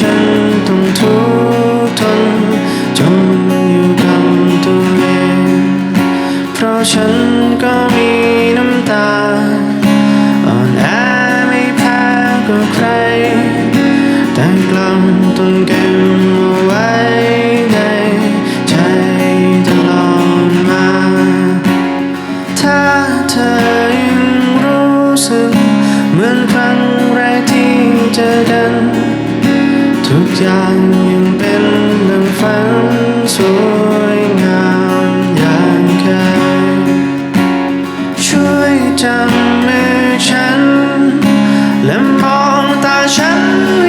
ฉันต้องทุกทนจมอยู่กับตัวเองเพราะฉันก็มีน้ำตา อ่อนแอไม่แพ้กับใคร แต่กลั้นตนเก็บเอาไว้ในใจตลอดมา ถ้าเธอยังรู้สึก เหมือนครั้งแรกที่เจอกัน ย่างยังเป็นดังฝันสวยงามอย่างเคยช่วยจำมือฉัน และมองตาฉัน